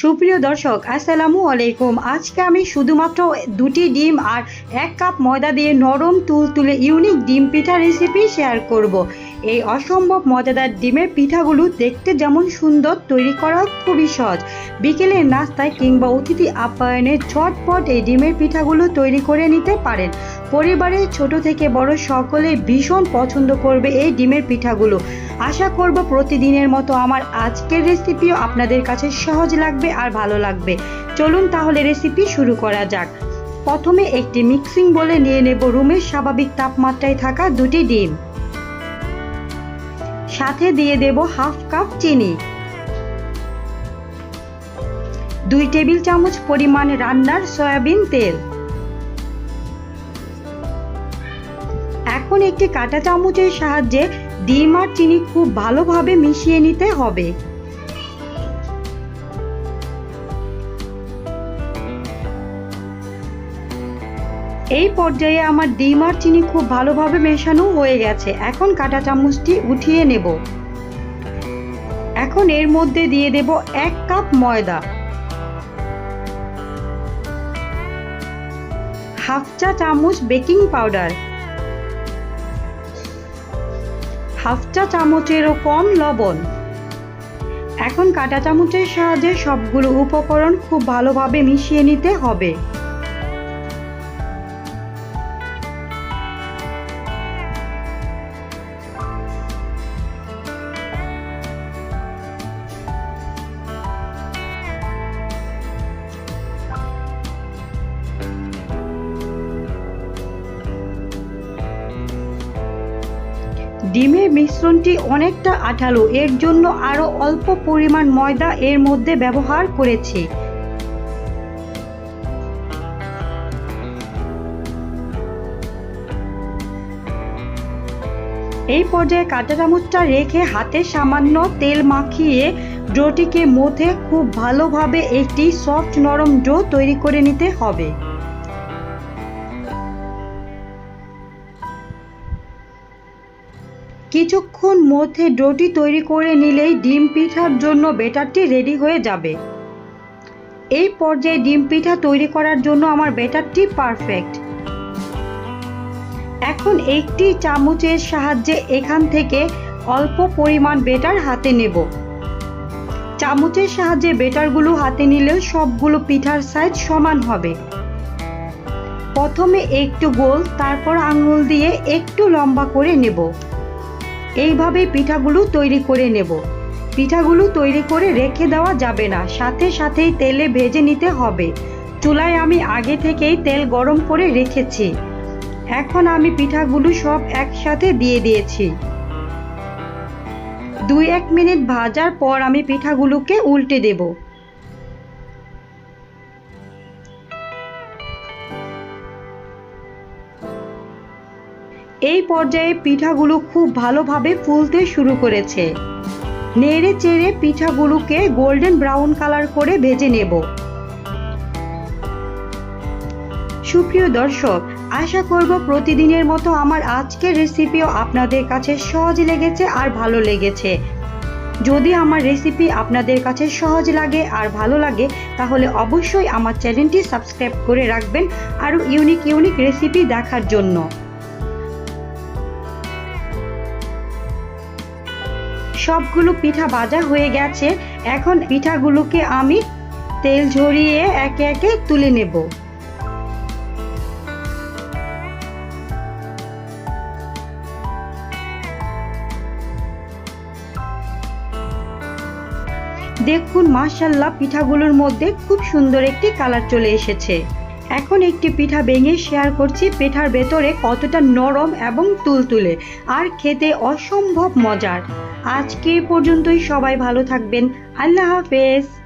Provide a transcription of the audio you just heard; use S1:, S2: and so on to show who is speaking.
S1: সুপ্রিয় দর্শক, আসসালামু আলাইকুম। আজকে আমি শুধুমাত্র দুটি ডিম আর এক কাপ ময়দা দিয়ে নরম তুলতুলে ইউনিক ডিম পিঠা রেসিপি শেয়ার করব। এই অসম্ভব মজাদার ডিমের পিঠাগুলো দেখতে যেমন সুন্দর, তৈরি করা খুবই সহজ। বিকেলের নাস্তায় কিংবা অতিথি আপ্যায়নে ছটপট এই ডিমের পিঠাগুলো তৈরি করে নিতে পারেন। পরিবারের ছোট থেকে বড় সকলে ভীষণ পছন্দ করবে এই ডিমের পিঠাগুলো। আশা করব প্রতিদিনের মতো আমার আজকের রেসিপিও আপনাদের কাছে সহজ লাগবে আর ভালো লাগবে। চলুন তাহলে রেসিপি শুরু করা যাক। প্রথমে একটি মিক্সিং বলে নিয়ে নেব রুমের স্বাভাবিক তাপমাত্রায় থাকা দুটি ডিম। সাথে দিয়ে দেব হাফ কাপ চিনি। দুই টেবিল চামচ পরিমাণ রান্নার সয়াবিন তেল। এখন একটি কাঁটা চামচের সাহায্যে ডিম আর চিনি খুব ভালোভাবে মিশিয়ে নিতে হবে। এই পর্যায়ে আমার ডিম আর চিনি খুব ভালোভাবে মেশানো হয়ে গেছে। এখন কাঁটা চামচটি উঠিয়ে নেব। এখন এর মধ্যে দিয়ে দেব এক কাপ ময়দা। হাফ চা চামচ বেকিং পাউডার। হাফ চা চামচেরও কম লবণ। এখন কাঁটা চামচের সাহায্যে সবগুলো উপকরণ খুব ভালোভাবে মিশিয়ে নিতে হবে। ডিমের মিশ্রণটি অনেকটা আঠালো, এর জন্য আরও অল্প পরিমাণ ময়দা এর মধ্যে ব্যবহার করেছি। এই পর্যায়ে কাঁটা চামচটা রেখে হাতে সামান্য তেল মাখিয়ে ডোটিকে মধ্যে খুব ভালোভাবে একটি সফট নরম ডো তৈরি করে নিতে হবে। কিছুক্ষণ মধ্যে ডোটি তৈরি করে নিলেই ডিম পিঠার জন্য বেটারটি রেডি হয়ে যাবে। এই পর্যায়ে ডিম পিঠা তৈরি করার জন্য আমার বেটারটি পারফেক্ট। এখন একটি চামচের সাহায্যে এখান থেকে অল্প পরিমাণ বেটার হাতে নেব। চামচের সাহায্যে বেটারগুলো হাতে নিলে সবগুলো পিঠার সাইজ সমান হবে। প্রথমে একটু গোল, তারপর আঙুল দিয়ে একটু লম্বা করে নেব। এইভাবে পিঠাগুলো তৈরি করে নেব। পিঠাগুলো তৈরি করে রেখে দেওয়া যাবে না। সাথে সাথেই তেলে ভেজে নিতে হবে। চুলায় আমি আগে থেকেই তেল গরম করে রেখেছি। এখন আমি পিঠাগুলো সব একসাথে দিয়ে দিয়েছি। দুই এক মিনিট ভাজার পর আমি পিঠাগুলোকে উল্টে দেব। এই পর্যায়ে পিঠাগুলো খুব ভালোভাবে ফুলতে শুরু করেছে। নেড়ে চেড়ে পিঠাগুলোকে গোল্ডেন ব্রাউন কালার করে ভেজে নেব। সুপ্রিয় দর্শক, আশা করব প্রতিদিনের মতো আমার আজকের রেসিপিও আপনাদের কাছে সহজ লেগেছে আর ভালো লেগেছে। যদি আমার রেসিপি আপনাদের কাছে সহজ লাগে আর ভালো লাগে, তাহলে অবশ্যই আমার চ্যানেলটি সাবস্ক্রাইব করে রাখবেন আরও ইউনিক ইউনিক রেসিপি দেখার জন্য। সবগুলো পিঠা ভাজা হয়ে গেছে। এখন পিঠাগুলোকে আমি তেল ঝরিয়ে একে একে তুলে নেব। দেখুন মাশাল্লাহ পিঠাগুলোর মধ্যে খুব সুন্দর একটি কালার চলে এসেছে। এখন একটি পিঠা ভেঙে শেয়ার করছি। পিঠার ভেতরে কতটা নরম এবং তুলতুলে। আর খেতে অসম্ভব মজার। আজকে পর্যন্তই। সবাই ভালো থাকবেন। আল্লাহ হাফেজ।